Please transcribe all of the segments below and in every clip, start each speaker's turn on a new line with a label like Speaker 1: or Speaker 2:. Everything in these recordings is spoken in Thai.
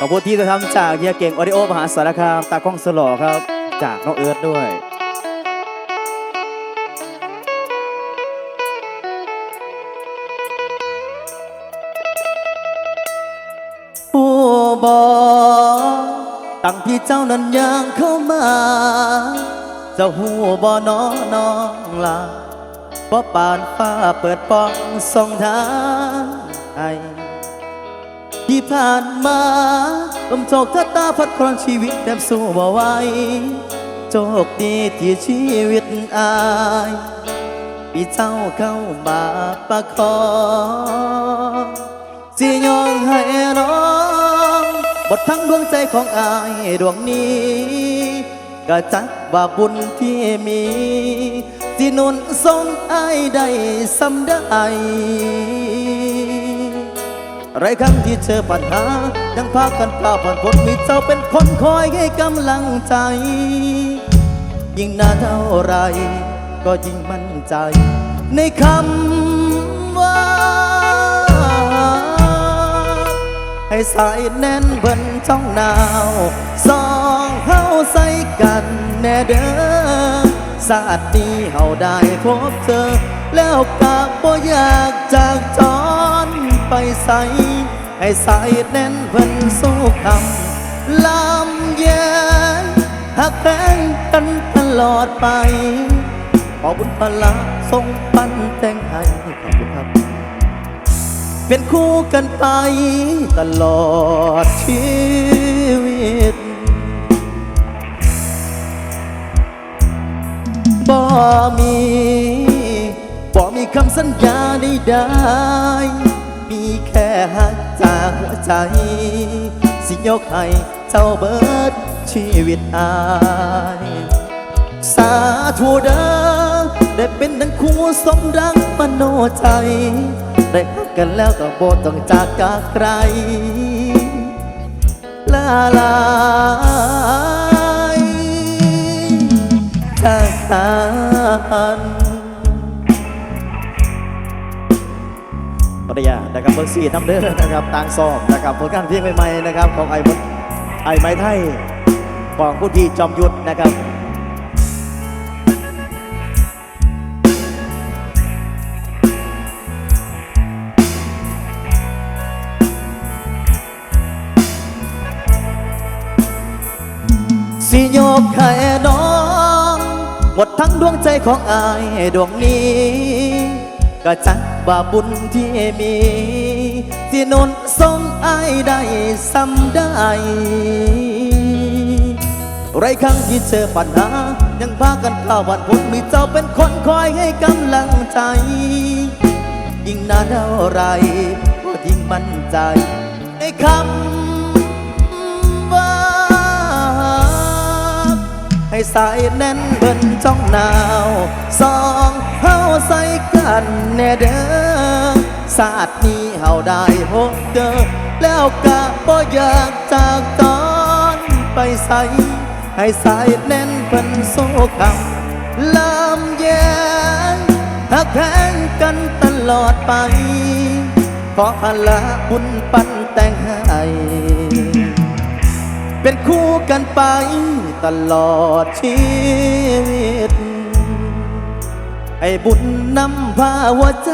Speaker 1: ขอบคุณที่จะทำจากเฮียเก่งออดิโอมหาสารคามตากล้องสลอครับ จากน้องเอิร์ธด้วย ผู้บอตั้งที่เจ้านั้นยังเข้ามาเจ้าหูบอนอน้องลาเพราะปานฟ้าเปิดป้องส่องทาง ที่ผ่านมาลมโชคชะตาพัดครองชีวิตแทบสู้บ่ไหวโชคดีที่ชีวิตอายมีเจ้าเข้ามาประคองสิยองให้น้องบททั้งดวงใจของอายดวงนี้ก็จักว่าบุญที่มีที่นุนทรงอายได้สำได้ ไรครั้งที่เจอปัญหายังพากันพาผ่านพ้นมีเจ้าเป็นคนคอยให้กำลังใจ ยิ่งนานเท่าไร ก็ยิ่งมั่นใจ ในคำว่า ให้สายแน่นเบิ่นช่องนาวสองเฮาใส่กันแน่เด้อสาดนี้เฮาได้พบเจอแล้วกะบ่อยากจากจร ไปใส่ให้ใสายแน่นเบิ่นสู้คำลำแย้งหักแพงกันตลอดไป ขอบุญพละทรงปันแต่งให้ขอบคุณครับ เป็นคู่กันไปตลอดชีวิตบ่มีบ่มีคำสัญญาใดๆ แค่หักจากหัวใจ สิยกให้เจ้าเบิดชีวิตอาย สาธุเด้อได้เป็นทั้งคู่สมรักมโนใจ ได้พักกันแล้วก็บ่ต้องจากกาใคร ลาลายจากกัน ริยานะครับเบอร์สี่น้ำเด้อนะครับต่างซอมนะครับผลงานเพลงใหม่ๆนะครับของไอ้บนไอ้ไม้ไทยของผู้ที่จอมยุทธนะครับสิโยกให้น้อง หมดทั้งดวงใจของอายดวงนี้ ก็จักว่าบุญที่มีที่นุนทรงอายได้ซ้ำได้ ไรครั้งที่เจอปัญหา ยังพากันข้าววันพ้นมีเจ้าเป็นคนคอยให้กำลังใจ ยิ่งนานเท่าไรก็ยิ่งมั่นใจในคำว่า ให้สายแน่นเบิ่นจ้องนาวสอ เฮาใส่กันแน่เด้อศาสตร์นี้เฮาได้พบเจอแล้วกะบ่อยากจากตอนไปใส่ให้สายแน่นเบิ่นโซคำลำแยงหักแพงกันตลอดไป ขอพละบุญปันแต่งให้เป็นคู่กันไปตลอดชีวิต ให้บุญนำพาหัวใจ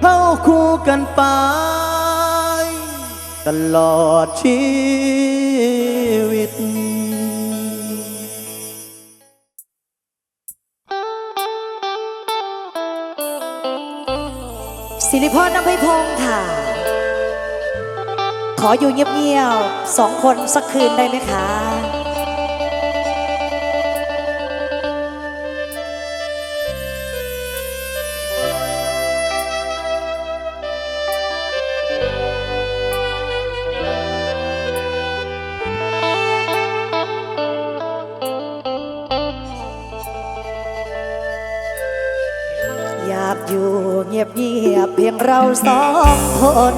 Speaker 1: เข้าคู่กันไป ตลอดชีวิต
Speaker 2: สิริพรน้ำไพพงศ์ค่ะ ขออยู่เงียบๆสองคนสักคืนได้ไหมคะ ยบๆเพียงเราสองคน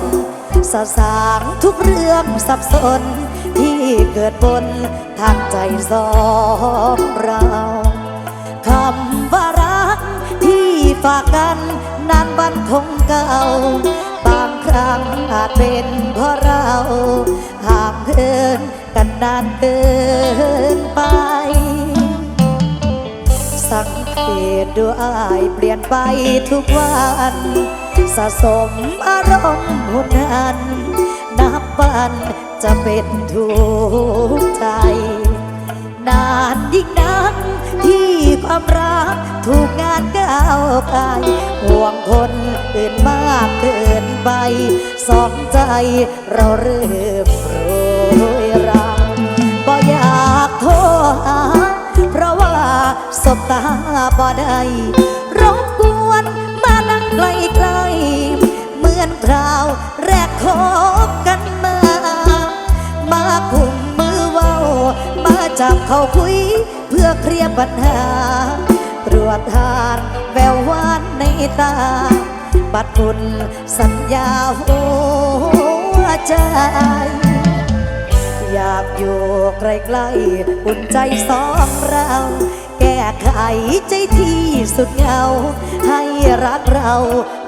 Speaker 2: สะสางทุกเรื่องสับสน ที่เกิดบนทางใจสองเราคำว่ารักที่ฝากกันนานวันคงเก่าบางคครั้งอาจเป็นเพราะเราห่างเหินกันนานเกินไป สังเกตดูอายเปลี่ยนไปทุกวัน สะสมอารมณ์หุนหัน นับวันจะเป็นทุกข์ใจ นานยิ่งนักที่ความรักถูกงานก้าวไกลห่วงคนอื่นมากเกินไป สองใจเราเริ่มโรยราบ่อยากโทรหาเพราะว่าสบตาบ่ได้รบกวน คราว แรกคบกันมา มาคุมมือเว้า มาจับเขาคุย เพื่อเคลียร์ปัญหา ตรวจทานแวววานในตา บัดบุญสัญญาหัวใจ อยากอยู่ใกล้ๆอุ่นใจสองเราแก้ไขใจที่สุดเหงา ให้รักเรา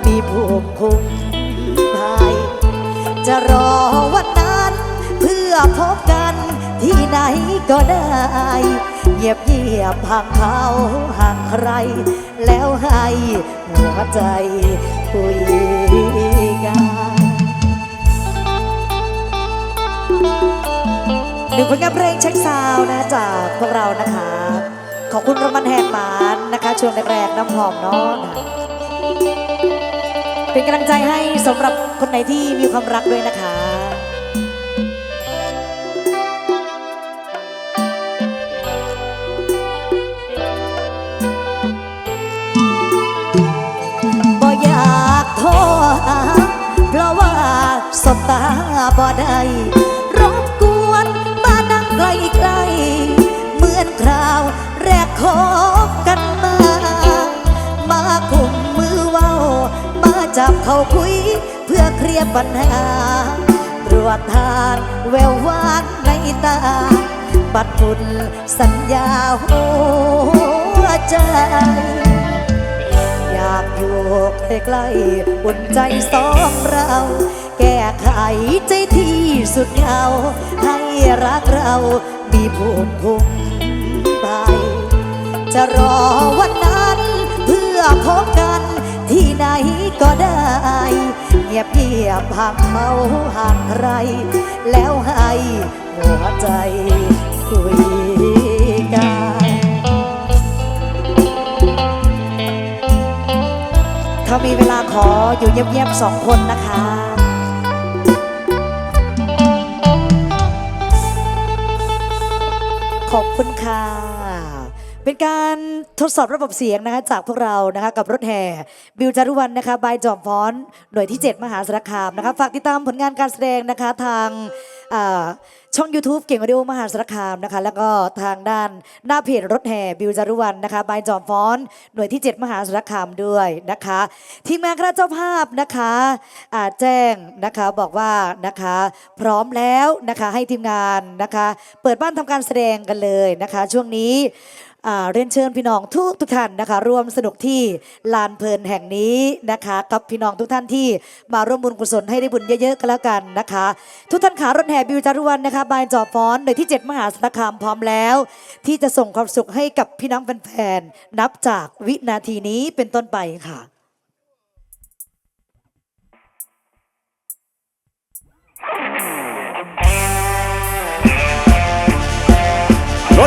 Speaker 2: มีภูมิคุ้ม ภัยจะรอวันนั้นเพื่อพบกันที่ไหนก็ได้เงียบเงียบห่างเขาห่างใคร แล้วให้หัวใจคุยกันหนึ่งผลงานเพลงเช็คซาวนะจากพวกเรานะคะ ขอบคุณรางวัลแหกหมานนะคะช่วงแรกๆน้ำหอมเนาะ เป็นกำลังใจให้สำหรับคนไหนที่มีความรักด้วยนะคะบ่อยากโทรหาเพราะว่าสบตาบ่ได้ จับเขาคุย เพื่อเคลียร์ปัญหา ตรวจทานแวววานในตาบัดบุญสัญญาหัวใจ อยากอยู่ใกล้ๆอุ่นใจสองเรา แก้ไขใจที่สุดเหงาให้รักเรามีภูมิคุ้มภัยจะรอวันนั้นเพื่อพบกัน ที่ไหนก็ได้ เงียบเงียบห่างเขาห่างใคร แล้วให้หัวใจคุยกันถ้ามีเวลาขออยู่เงียบๆสองคนนะคะขอบคุณค่ะ เป็นการทดสอบระบบเสียงนะคะจากพวกเรานะคะกับรถแห่บิวจารุวันนะคะบายจอมฟ้อนหน่วยที่ 7 มหาสารคามนะคะฝากติดตามผลงานการแสดงนะคะทางช่อง YouTube เก่งออดิโอมหาสารคามนะคะแล้วก็ทางด้านหน้าเพจรถแห่บิวจารุวันนะคะบายจอมฟ้อนหน่วยที่ 7 มหาสารคามด้วยนะคะทีมงานคณะเจ้าภาพนะคะอ่าแจ้งนะคะบอกว่านะคะพร้อมแล้วนะคะให้ทีมงานนะคะเปิดบ้านทำการแสดงกันเลยนะคะ ช่วงนี้ เรียนเชิญพี่น้องทุกทุกท่านนะคะ ร่วมสนุกที่ลานเพลินแห่งนี้นะคะ กับพี่น้องทุกท่านที่มาร่วมบุญกุศลให้ได้บุญเยอะๆกันแล้วกันนะคะ ทุกท่านขารถแห่บิวจารุวันนะคะบายจอฟ้อนในที่ 7 มหาสารคามพร้อมแล้ว ที่จะส่งความสุขให้กับพี่น้องแฟนๆนับจากวินาทีนี้เป็นต้นไปค่ะ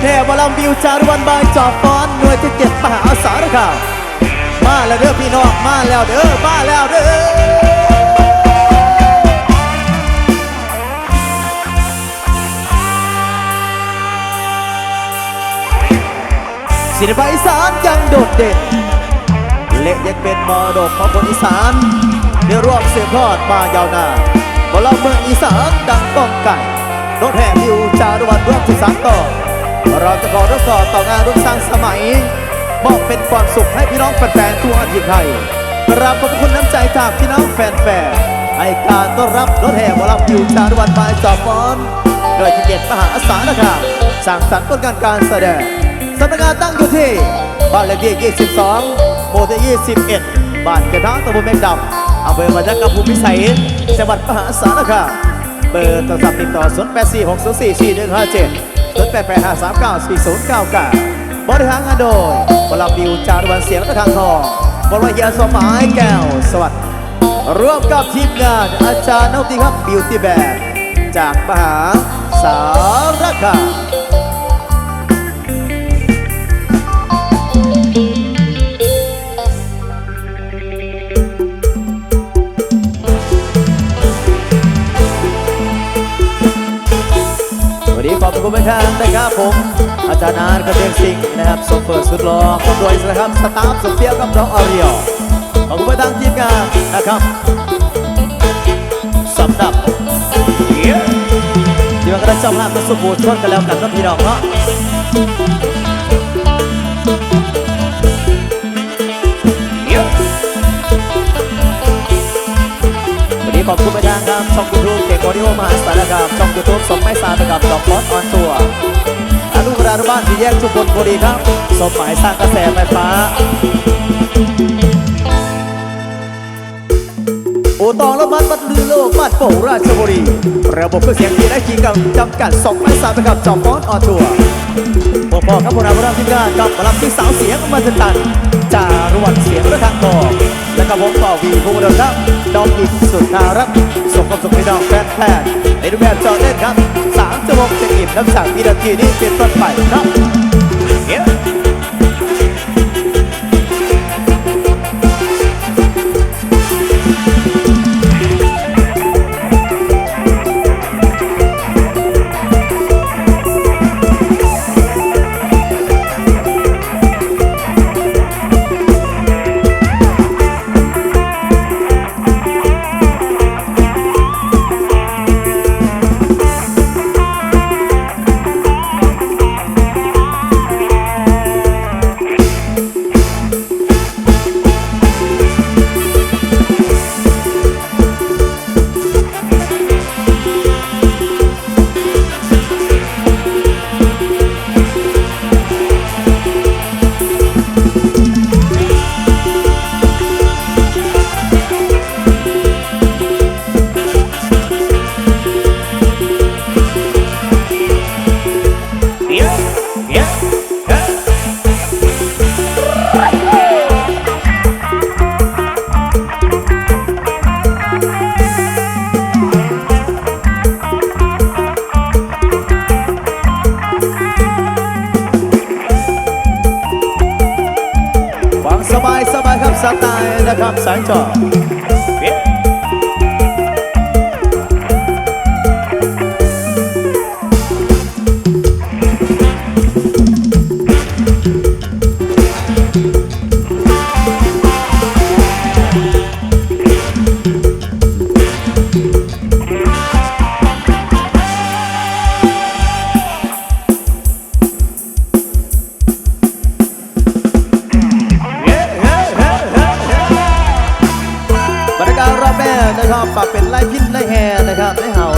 Speaker 1: รถแห่บอลำบิวจารวันบายจอบฟอนหน่วยที่เจ็ดมหาสารคามมาแล้วเด้อพี่น้องมาแล้วเด้อมาแล้วเด้อศิลปะอีสานยังโดดเด่นเละยังเป็นมรดกของคนอีสานได้ร่วมสืบทอดมายาวนานบอลำเมืองอีสานดังก้องไก่รถแห่บิวจารวันร่วมสืบสานต่อ เราจะขอทดสอบต่องานรุ่นสร้างสมัยมอบเป็นความสุขให้พี่น้องแฟนๆทั่วอาทิตย์ไทยกราบขอบคุณน้ำใจจากพี่น้องแฟนๆให้การต้อนรับรถแห่หมอลำบิวจารุวันบายจอบฟอนโดยที่เด็ดมหาสารคามสร้างสรรค์ผลงานการแสดงสำนักงานตั้งอยู่ที่บ้านเลขที่ 22หมู่ที่21 บ้านกระทางตำบลแมงดำอำเภอมาจากกระภูมิพิสัยจังหวัดมหาสารคามเบอร์โทรศัพท์ติดต่อ 0 8 4 6 0 4 4 1 5 7 0 8 8 5 3 9 4 0 9 9บริหารงานโดยบลาบิวจารุวันเสียงและทางทองบริยาสมายแก้วสวัสดิ์ร่วมกับทีมงานอาจารย์นกตีครับบิวตี้แบนจากมหาสารคาม วันนี้ขอบคุณเป็นทนแต่ครับผม อาจารย์นานกระเทียงสิงนะครับโซเฟอร์สุดหล่อขอบคุณนะครับสตาฟสุดเฟี้ยวกับน้องออริโอขอบคุณไปทางทีมงานนะครับสำหรับเย้ที่มันก็ได้เจ้าภาพมาสุบูชนกันแล้วกันก็พี่น้องเนาะ ขอบคุณไปทางครับช่องยูทูบเก่งออดิโอมหาสารคามช่องยูทูบสมไม่สารกับดอกฟอสออนทัวร์อนุกรานุบ้านที่แยกชุมพลบุรีครับสมหมายสร้างกระแสไฟฟ้าโอตองละมันบัดลือโลกบ้านโป่งราชบุรีระบบเครื่องเสียงที่ได้ขีกับจำกัดสองไม้สามกับจอมฟอสออนทัวร์พอๆครับพวกเราพวกเราทีมงานกับหมอลำที่สาวเสียงมาสตันจารวันเสียงและทางทอง และกับผมต่อวีภูมิเดิมครับน้องอินสุดารักส่งความสุขให้น้องแฟนแฟนในรูปแบบจอเล่นครับสามชั่วโมงเต็มอิ่มน้ำจากวินาทีนี้เป็นต้นไปครับ สบายสบายครับสไตล์นะครับสายจอ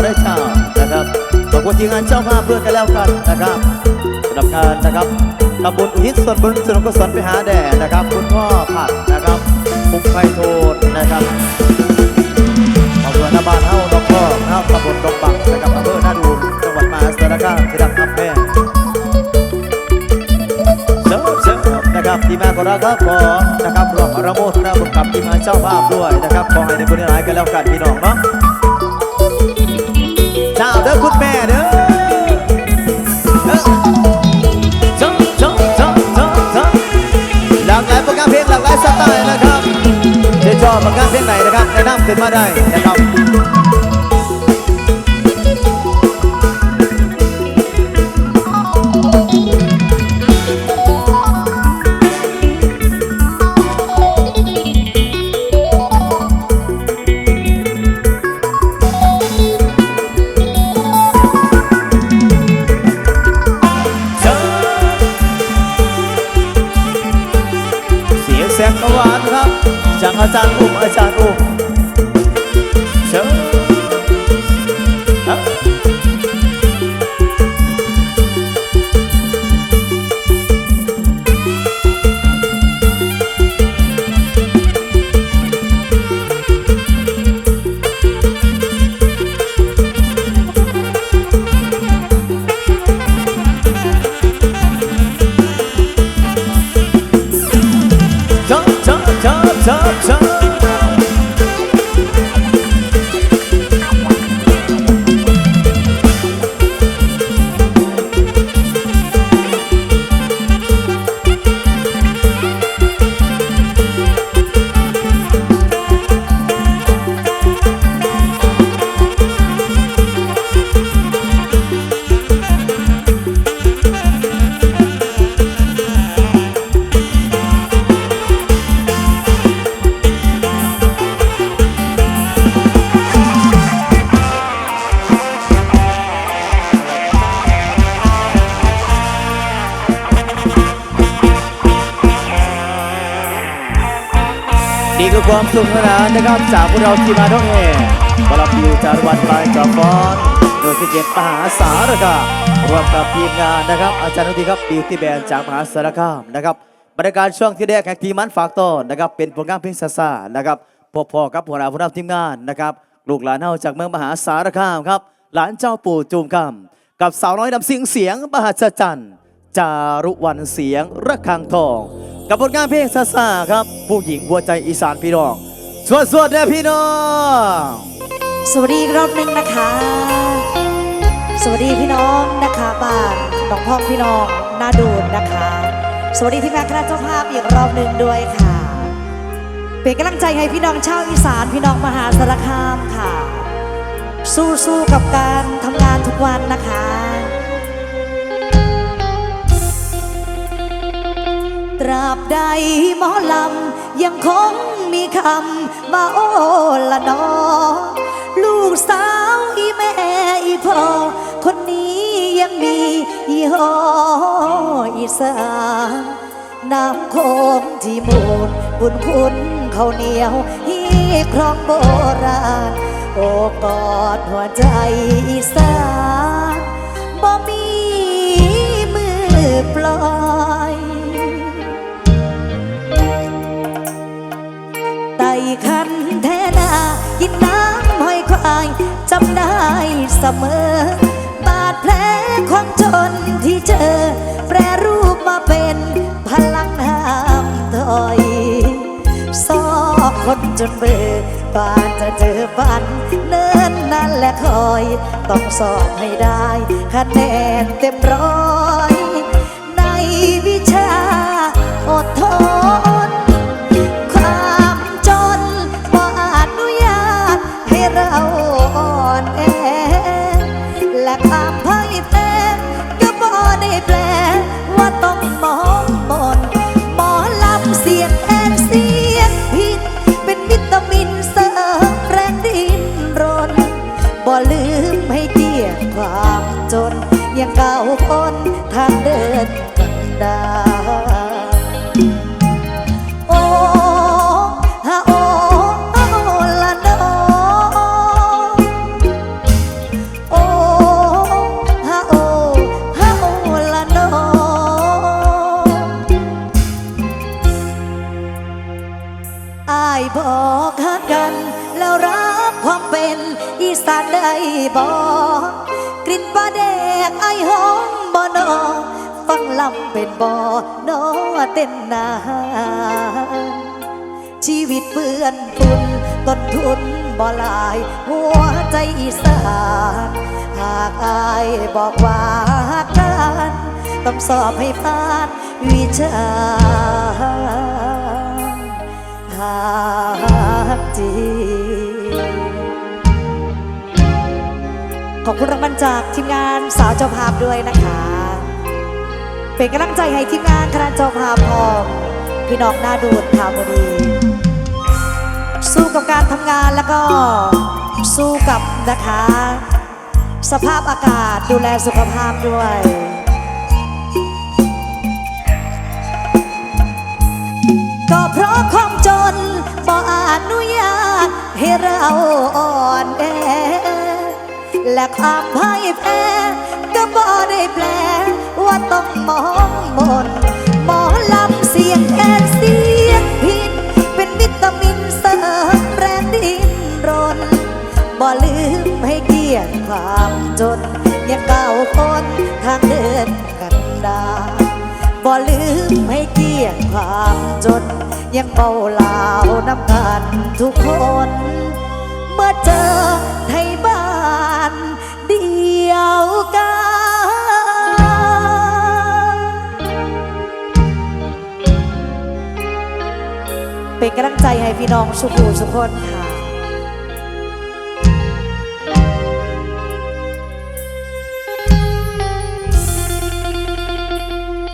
Speaker 1: ไล่เห่าไล่ชาวนะครับขอบคุณทีมงานเจ้าภาพเพื่อกันแล้วกันนะครับสำหรับการนะครับทำบุญอุทิศส่วนบุญส่วนกุศลไปหาแด่นะครับ คุณพ่อผัดนะครับปุกไพโทนนะครับขอบคุณนาบ้านเฮ้าดอกพ่อเฮ้าตำบลดงบังนะครับอำเภอหน้าดูนจังหวัดมหาสารคามที่ดับอับแม่เสริมเสริมนะครับที่มาของเราครับขอนะครับรวมอรโมทนาบุญกับที่มาเจ้าภาพด้วยนะครับขอให้ในบุญหลายกันแล้วกันพี่น้องเนาะ คุณแม่เด้อเอ้อจ้องจ้องจ้องจ้องจ้องหลากหลายโปรแกรมเพลงหลากหลายสไตล์นะครับจะชอบโปรแกรมเพลงไหนนะครับแนะนำขึ้นมาได้นะครับ ความสุขสนานนะครับจากพวกเราทีมงานท้องแห่บารมีจารวันลายกระฟอนโดยที่เจ็ดมหาสารคามรวมกับทีมงานนะครับ อาจารย์นุทีครับบิวตี้แบนจากมหาสารคามนะครับบรรยากาศช่วงที่แรกแห่งทีมันฝากต้อนนะครับเป็นผลงานเพลงซาซานะครับพบพอกับหัวหน้าผู้นำทีมงานนะครับลูกหลานเฮาจากเมืองมหาสารคามครับ หลานเจ้าปู่จูมคำกับสาวน้อยนำเสียงเสียงมหัศจรรย์ จารุวันเสียงระฆังทอง กับผลงานเพลงซาซาครับ ผู้หญิงหัวใจอีสานพี่น้อง สวดสวดเด้อพี่น้อง
Speaker 2: สวัสดีรอบหนึ่งนะคะ สวัสดีพี่น้องนะคะบ้านน้องพ่องพี่น้องนาดูนนะคะ สวัสดีที่แม่คณะเจ้าภาพอีกรอบหนึ่งด้วยค่ะ เป็นกำลังใจให้พี่น้องชาวอีสานพี่น้องมหาสารคามค่ะ สู้ๆกับการทำงานทุกวันนะคะ ราบใดหมอลำ ยังคงมีคำมาโอละนอ ลูกสาวอีแม่อีพ่อคนนี้ยังมีอีหออีสานน้ำโคงที่มูลบุญคุณเขาเหนียวฮีครองโบราณ โอบกอดหัวใจอีสานบ่มี คันแทนากินน้ำห้อยควายจำได้เสมอ บาดแผลความจนที่เจอ แปรรูปมาเป็นพลังห้ามถอยซอกคนจนเบื่อก่อนจะเจอฝันเนิ่นนั่นแหละคอย ต้องสอบให้ได้คะแนนเต็มร้อย ในวิชาอดทน และความ อายบอกฮักกัน แล้วรับความเป็นอีสานได้บอกกลิ่นปลาแดกไอายหอมบ่นอฟังลำเป็นบ่อนอเต้นนานชีวิตเปื้อนฝุ่นต้นทุนบ่หลาย หัวใจอีสานหากอายบอกว่าฮักกันต้องสอบให้ผ่านวิชาากจริงขอบคุณรางวัลจากทีมงานสาวเจ้าภาพด้วยนะคะ เป็นกำลังใจให้ทีมงานคณะเจ้าภาพพอมพี่น้องหน้าดูดพาวดี สู้กับการทำงานแล้วก็สู้กับนะคะ สภาพอากาศดูแลสุขภาพด้วย ก็เพราะความจนบ่อนุญาตให้เราอ่อนแอ และความพ่ายแพ้ก็บ่ได้แปล ว่าต้องมองมนหมอลำเสียงแอนเสียงพินเป็นวิตามินเสริมแรงดินรนบ่ลืมให้เกียรติความจนอยังเก่าคนทางเดินกันดา บ่ลืมให้เกียรติความจน ยังเบาลาวน้ำกันทุกคน เมื่อเจอไทยบ้านเดียวกัน เป็นกำลังใจให้พี่น้องสุขูสุขคนค่ะ